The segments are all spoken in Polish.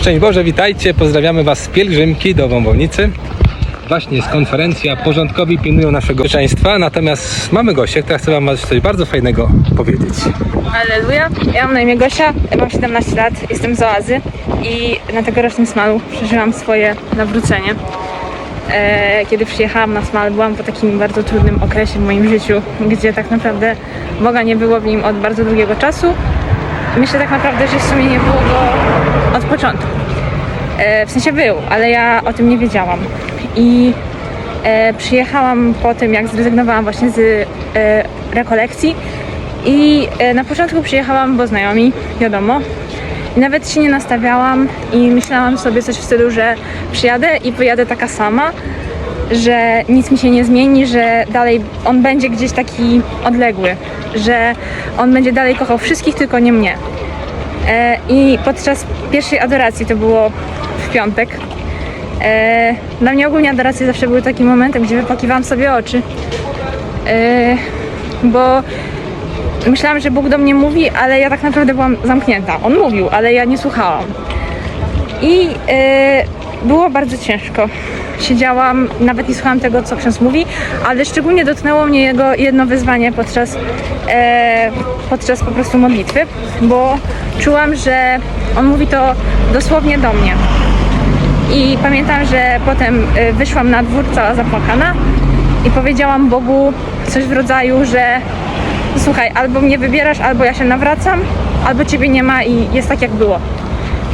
Szczęść Boże, witajcie, pozdrawiamy Was z pielgrzymki do Wąwownicy. Właśnie jest konferencja, porządkowi pilnują naszego bezpieczeństwa, natomiast mamy gościa, która chce Wam coś bardzo fajnego powiedzieć. Aleluja. Ja mam na imię Gosia, mam 17 lat, jestem z Oazy i na tegorocznym smalu przeżyłam swoje nawrócenie. E, kiedy przyjechałam na smal, byłam po takim bardzo trudnym okresie w moim życiu, gdzie tak naprawdę Boga nie było w nim od bardzo długiego czasu. Myślę tak naprawdę, że w sumie nie było go od początku. E, w sensie był, ale ja o tym nie wiedziałam. I e, przyjechałam po tym, jak zrezygnowałam właśnie z e, rekolekcji i e, na początku przyjechałam, bo znajomi, wiadomo. I nawet się nie nastawiałam i myślałam sobie coś w stylu, że przyjadę i pojadę taka sama, że nic mi się nie zmieni, że dalej on będzie gdzieś taki odległy, że on będzie dalej kochał wszystkich, tylko nie mnie. E, I podczas pierwszej adoracji, to było w piątek, e, dla mnie ogólnie adoracje zawsze były takim momentem, gdzie wypakiwałam sobie oczy. E, bo myślałam, że Bóg do mnie mówi, ale ja tak naprawdę byłam zamknięta. On mówił, ale ja nie słuchałam. I e, było bardzo ciężko. Siedziałam, nawet nie słuchałam tego, co ksiądz mówi, ale szczególnie dotknęło mnie jego jedno wyzwanie podczas, e, podczas po prostu modlitwy, bo czułam, że on mówi to dosłownie do mnie. I pamiętam, że potem e, wyszłam na dwór cała zapłakana i powiedziałam Bogu coś w rodzaju, że słuchaj, albo mnie wybierasz, albo ja się nawracam, albo ciebie nie ma i jest tak jak było.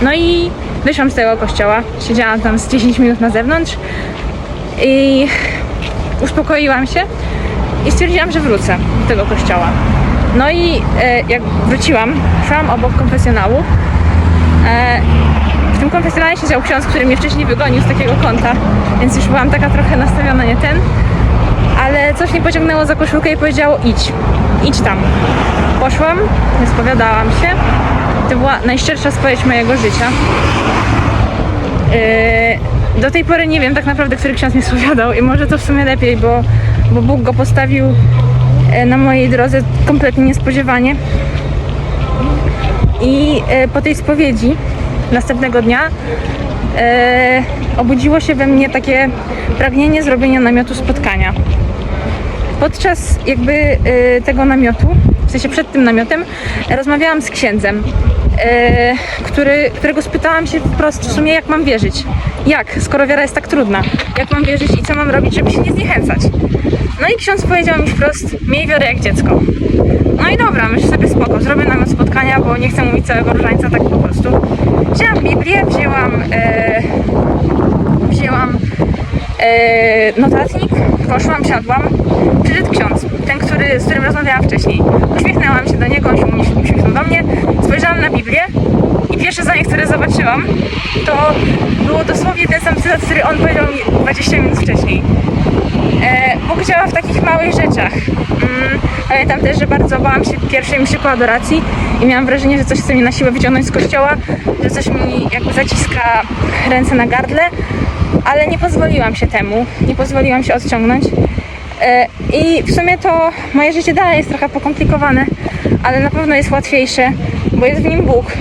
No i wyszłam z tego kościoła, siedziałam tam z 10 minut na zewnątrz i uspokoiłam się i stwierdziłam, że wrócę do tego kościoła. No i e, jak wróciłam, szłam obok konfesjonału. E, w tym konfesjonale siedział ksiądz, który mnie wcześniej wygonił z takiego konta, więc już byłam taka trochę nastawiona, nie ten. Ale coś mnie pociągnęło za koszulkę i powiedziało idź, idź tam. Poszłam, spowiadałam się. To była najszczersza spowiedź mojego życia. Yy, do tej pory nie wiem tak naprawdę, który ksiądz mnie spowiadał i może to w sumie lepiej, bo, bo Bóg go postawił e, na mojej drodze kompletnie niespodziewanie. I e, po tej spowiedzi następnego dnia e, obudziło się we mnie takie pragnienie zrobienia namiotu spotkania. Podczas jakby e, tego namiotu, w sensie przed tym namiotem, rozmawiałam z księdzem, e, który, którego spytałam się wprost w sumie, jak mam wierzyć. Jak, skoro wiara jest tak trudna? Jak mam wierzyć i co mam robić, żeby się nie zniechęcać? No i ksiądz powiedział mi wprost, miej wiarę jak dziecko. No i dobra, myślę sobie spoko, zrobię namiot spotkania, bo nie chcę mówić całego różańca tak po prostu. Wzięłam Biblię, wzięłam, e, wzięłam notatnik, poszłam, siadłam, przyszedł ksiądz, ten, który, z którym rozmawiałam wcześniej. Uśmiechnęłam się do niego, on się uśmiech- uśmiechnął do mnie, spojrzałam na Biblię i pierwsze zdanie, które zobaczyłam, to było dosłownie ten sam cytat, który on powiedział mi 20 minut wcześniej. E, Bóg działa w takich małych rzeczach. Mm, pamiętam też, że bardzo bałam się pierwszej mszy po adoracji i miałam wrażenie, że coś chce mnie na siłę wyciągnąć z kościoła, że coś mi jakby zaciska ręce na gardle, ale nie pozwoliłam się temu, nie pozwoliłam się odciągnąć. E, I w sumie to moje życie dalej jest trochę pokomplikowane, ale na pewno jest łatwiejsze, bo jest w nim Bóg,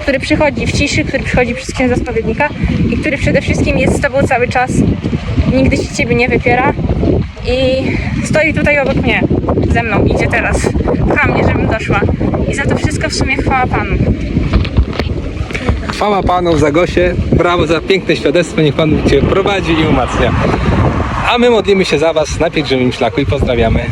który przychodzi w ciszy, który przychodzi przez księdza spowiednika i który przede wszystkim jest z tobą cały czas, nigdy ci ciebie nie wypiera i stoi tutaj obok mnie, ze mną, idzie teraz, pcha mnie, żebym doszła. I za to wszystko w sumie chwała Panu. Chwała Panu za Gosię, brawo za piękne świadectwo, niech Pan Cię prowadzi i umacnia. A my modlimy się za Was na pielgrzymim szlaku i pozdrawiamy.